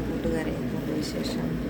കൂട്ടുകാരെ കൊണ്ട് വിശേഷം?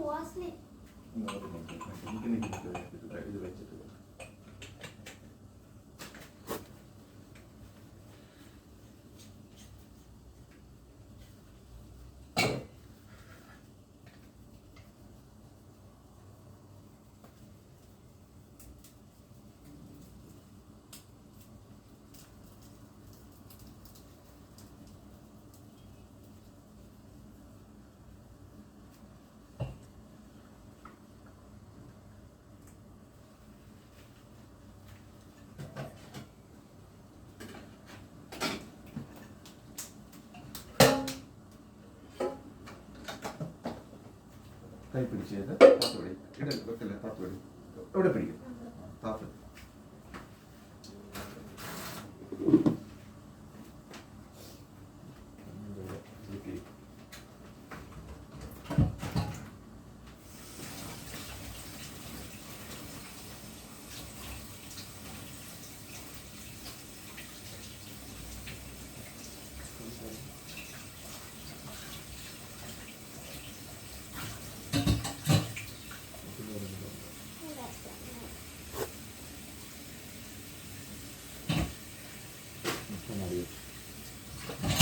నువ్వు వాసనే കൈ പിടിച്ചത് താത്ത് പിടി. ഇട വെക്കല്ലേ? താത്ത് പിടി. എവിടെ പിടിക്കും? താത്ത്. かなり。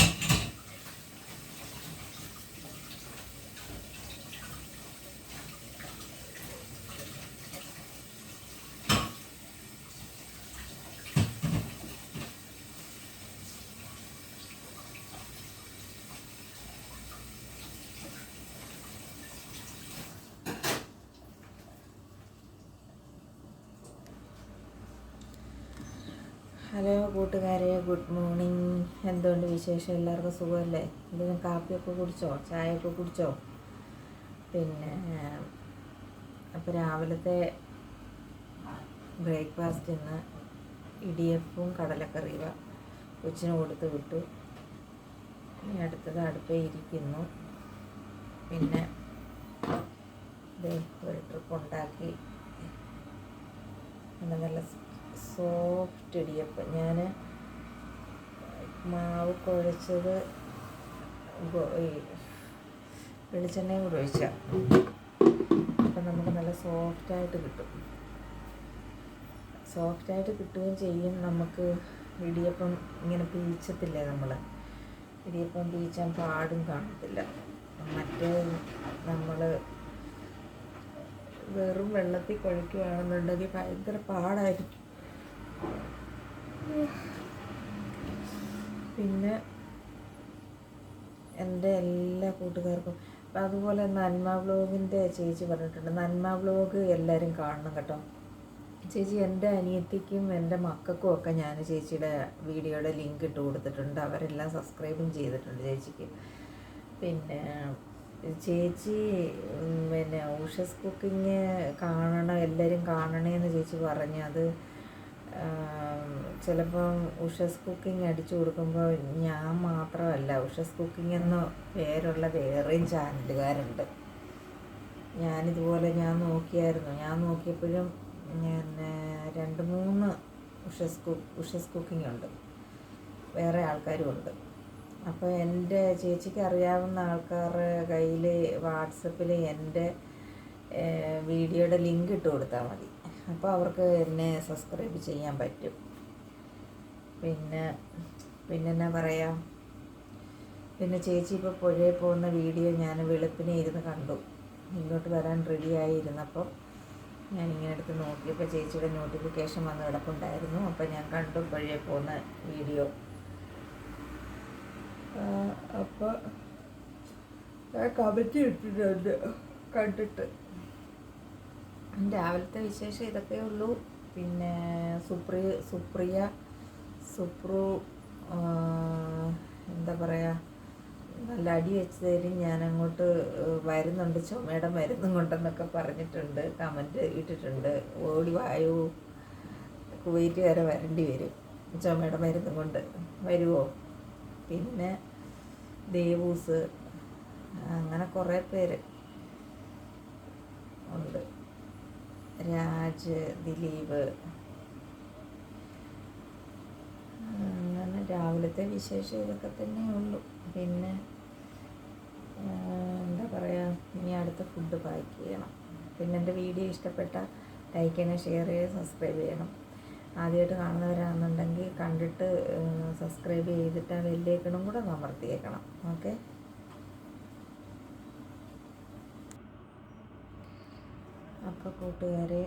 ഹലോ കൂട്ടുകാരെ ഗുഡ് മോർണിംഗ്. എന്തുകൊണ്ട് വിശേഷം? എല്ലാവർക്കും സുഖമല്ലേ? എന്തെങ്കിലും കാപ്പിയൊക്കെ കുടിച്ചോ? ചായയൊക്കെ കുടിച്ചോ? പിന്നെ അപ്പോൾ രാവിലത്തെ ബ്രേക്ക്ഫാസ്റ്റ് ഇന്ന് ഇടിയപ്പവും കടലക്കറിയുക കൊച്ചിന് കൊടുത്ത് വിട്ടു. ഇനി അടുത്തത് അടുപ്പേ ഇരിക്കുന്നു. പിന്നെ ഒരു ട്രിപ്പ് ഉണ്ടാക്കി. നല്ല നല്ല സോഫ്റ്റ് ഇടിയപ്പം. ഞാൻ മാവ് കുഴച്ചത് വെളിച്ചെണ്ണയും കൂടെ ഒഴിച്ച. അപ്പം നമുക്ക് നല്ല സോഫ്റ്റായിട്ട് കിട്ടും. സോഫ്റ്റായിട്ട് കിട്ടുകയും ചെയ്യും. നമുക്ക് ഇടിയപ്പം ഇങ്ങനെ പീച്ചത്തില്ലേ നമ്മൾ ഇടിയപ്പം പീച്ചാൻ പാടും കാണത്തില്ല. മറ്റേ നമ്മൾ വെറും വെള്ളത്തിൽ കുഴയ്ക്കുകയാണെന്നുണ്ടെങ്കിൽ ഭയങ്കര പാടായിരിക്കും. പിന്നെ എന്റെ എല്ലാ കൂട്ടുകാർക്കും. അപ്പം അതുപോലെ നന്മ ബ്ലോഗിന്റെ ചേച്ചി പറഞ്ഞിട്ടുണ്ട്. നന്മ ബ്ലോഗ് എല്ലാവരും കാണണം കേട്ടോ. ചേച്ചി എന്റെ അനിയത്തിക്കും എന്റെ മക്കൾക്കും ഒക്കെ ഞാൻ ചേച്ചിയുടെ വീഡിയോയുടെ ലിങ്ക് ഇട്ട് കൊടുത്തിട്ടുണ്ട്. അവരെല്ലാം സബ്സ്ക്രൈബും ചെയ്തിട്ടുണ്ട് ചേച്ചിക്ക്. പിന്നെ ചേച്ചി പിന്നെ ഊഷസ് കുക്കിങ് കാണണം എല്ലാവരും കാണണേന്ന് ചേച്ചി പറഞ്ഞു. അത് ചിലപ്പം ഉഷസ് കുക്കിംഗ് അടിച്ചു കൊടുക്കുമ്പോൾ ഞാൻ മാത്രമല്ല ഉഷസ് കുക്കിംഗ് എന്ന പേരുള്ള വേറെയും ചാനലുകാരുണ്ട്. ഞാനിതുപോലെ ഞാൻ നോക്കിയായിരുന്നു. ഞാൻ നോക്കിയപ്പോഴും പിന്നെ രണ്ട് മൂന്ന് ഉഷസ് കുക്ക് ഉഷസ് കുക്കിംഗ് ഉണ്ട്. വേറെ ആൾക്കാരും ഉണ്ട്. അപ്പോൾ എന്റെ ചേച്ചിക്ക് അറിയാവുന്ന ആൾക്കാരുടെ കയ്യിൽ വാട്സപ്പിൽ എന്റെ വീഡിയോയുടെ ലിങ്ക് ഇട്ട് കൊടുത്താൽ മതി. അപ്പോൾ അവർക്ക് എന്നെ സബ്സ്ക്രൈബ് ചെയ്യാൻ പറ്റും. പിന്നെ പിന്നെ എന്നാ പറയാ? പിന്നെ ചേച്ചി ഇപ്പോൾ പുഴയിൽ പോകുന്ന വീഡിയോ ഞാൻ വെളുപ്പിനെ ഇരുന്ന് കണ്ടു. ഇങ്ങോട്ട് വരാൻ റെഡിയായി ഇരുന്നപ്പോൾ ഞാൻ ഇങ്ങനെ എടുത്ത് നോക്കിയപ്പോൾ ചേച്ചിയുടെ നോട്ടിഫിക്കേഷൻ വന്ന് കിടപ്പുണ്ടായിരുന്നു. അപ്പോൾ ഞാൻ കണ്ടു പുഴയിൽ പോകുന്ന വീഡിയോ. അപ്പോൾ കമന്റ് ഇട്ടിട്ടുണ്ട് കണ്ടിട്ട്. രാവിലത്തെ വിശേഷം ഇതൊക്കെ ഉള്ളൂ. പിന്നെ സുപ്രിയ സുപ്രിയ സുപ്രു എന്താ പറയുക നല്ല അടി വെച്ച് തരും ഞാൻ അങ്ങോട്ട് വരുന്നുണ്ട്. ചുമയുടെ മരുന്നും കൊണ്ടെന്നൊക്കെ പറഞ്ഞിട്ടുണ്ട്. കമന്റ് ഇട്ടിട്ടുണ്ട്. ഓടി വായു. കുവൈറ്റ് വരെ വരേണ്ടി വരും. ചുമയുടെ മരുന്നും കൊണ്ട്. വരുമോ പിന്നെ ദേവൂസ്. അങ്ങനെ കുറേ പേര് ഉണ്ട്. രാജ് ദിലീപ്. അങ്ങനെ രാവിലത്തെ വിശേഷം ഇതൊക്കെ തന്നെ ഉള്ളൂ. പിന്നെ എന്താ പറയുക ഇനി അടുത്ത ഫുഡ് പാക്ക് ചെയ്യണം. പിന്നെ എന്റെ വീഡിയോ ഇഷ്ടപ്പെട്ട ലൈക്ക് ചെയ്യണം ഷെയർ ചെയ്യുക സബ്സ്ക്രൈബ് ചെയ്യണം. ആദ്യമായിട്ട് കാണുന്നവരാണെന്നുണ്ടെങ്കിൽ കണ്ടിട്ട് സബ്സ്ക്രൈബ് ചെയ്തിട്ട് ആ ബെല്ലേക്കണം കൂടെ അമർത്തിയേക്കണം. ഓക്കെ അപ്പോൾ കൂട്ടുകാരെ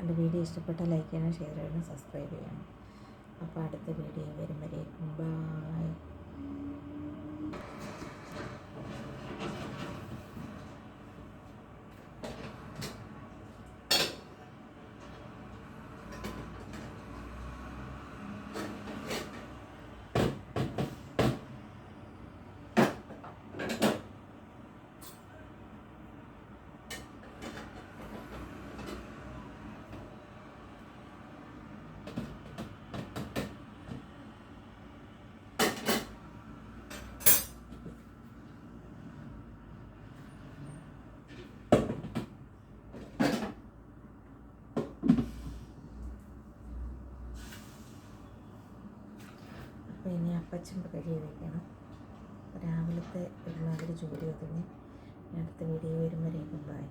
എന്റെ വീഡിയോ ഇഷ്ടപ്പെട്ട ലൈക്ക് ചെയ്യണം ഷെയർ ചെയ്യണം സബ്സ്ക്രൈബ് ചെയ്യണം. അപ്പോൾ അടുത്ത വീഡിയോ വരുമ്പോഴേക്കും ബൈ ഇനി അപ്പച്ചൻ കഴുകി വയ്ക്കണം രാവിലത്തെ ഒരുമാതിരി ജോലി ഒതുങ്ങി. അടുത്ത വീഡിയോ വരുമ്പോഴേക്കും. ബൈ